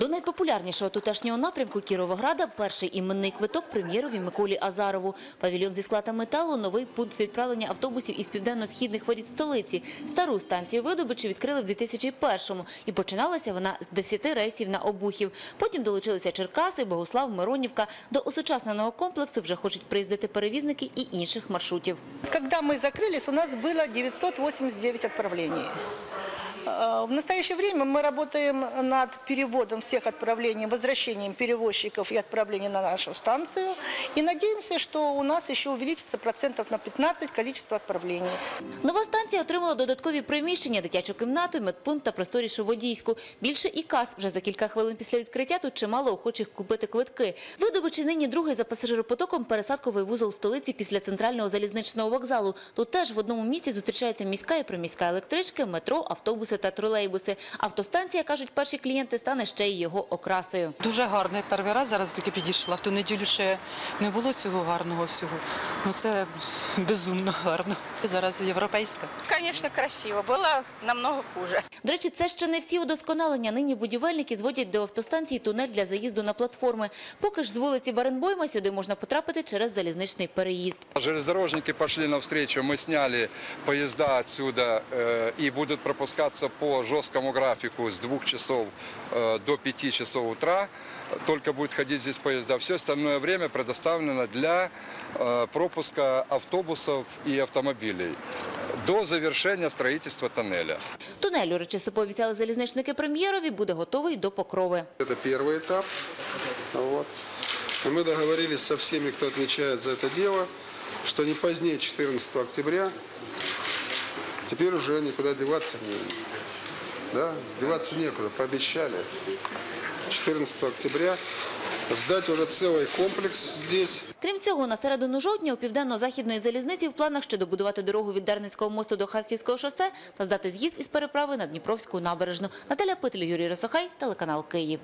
До найпопулярнішого тутешнього напрямку Кіровограда перший іменний квиток прем'єрові Миколі Азарову. Павільйон зі скла та металу – новий пункт відправлення автобусів із південно-східних воріт столиці. Стару станцію видобичу відкрили в 2001-му і починалася вона з 10 рейсів на Обухів. Потім долучилися Черкаси, Богослав, Миронівка. До осучасненого комплексу вже хочуть приїздити перевізники і інших маршрутів. Когда мы закрылись, у нас было 989 отправлений. Э, В настоящее время мы работаем над переводом всех отправлений, возвращением перевозчиков и отправлений на нашу станцию. И надеемся, что у нас еще увеличится процентов на 15 количество отправлений. Нова станція отримала додаткові приміщення, дитячу кімнату, медпункт та просторішу водійську. Більше і кас. Вже за кілька хвилин після відкриття тут чимало охочих купити квитки. Видобичі нині другий за пасажиропотоком пересадковий вузол столиці після центрального залізничного вокзалу. Тут теж в одному місці зустрічаються міська і приміська електрички, метро, автобуси та тролейбуси. Автостанція, кажуть перші клієнти, стане ще й його окрасою. Дуже гарний перший раз зараз тільки підійшла. В ту неділю ще не було цього гарного всього. Ну це безумно гарно. Зараз європейська. Конечно, красиво. Было намного хуже. До речі, це ще не всі удосконалення. Нині будівельники зводять до автостанції тунель для заїзду на платформи. Поки ж з вулиці Баренбойма сюди можна потрапити через залізничний переїзд. Железнодорожники пошли навстречу, мы сняли поезда отсюда э, и будут пропускаться по жесткому графику с 2 часов э, до 5 часов утра. Только будет ходить здесь поезда. Все остальное время предоставлено для э, пропуска автобусов и автомобилей до завершения строительства тоннеля. Тунель, урочисто пообіцяли залізничники прем'єрові, буде готовий до покрови. Это первый этап. Вот. И мы договорились со всеми, кто отвечает за это дело, что не позднее 14 октября теперь уже никуда деваться не, да, деваться некуда, пообещали. 14 октября сдать уже целый комплекс здесь. Крім цього, на середину жовтня у південно-західної залізниці в планах ще добудувати дорогу від Дарницького мосту до Харківського шосе та здати з'їзд із переправи на Дніпровську набережну. Наталя Питель, Юрій Росохай, телеканал Київ.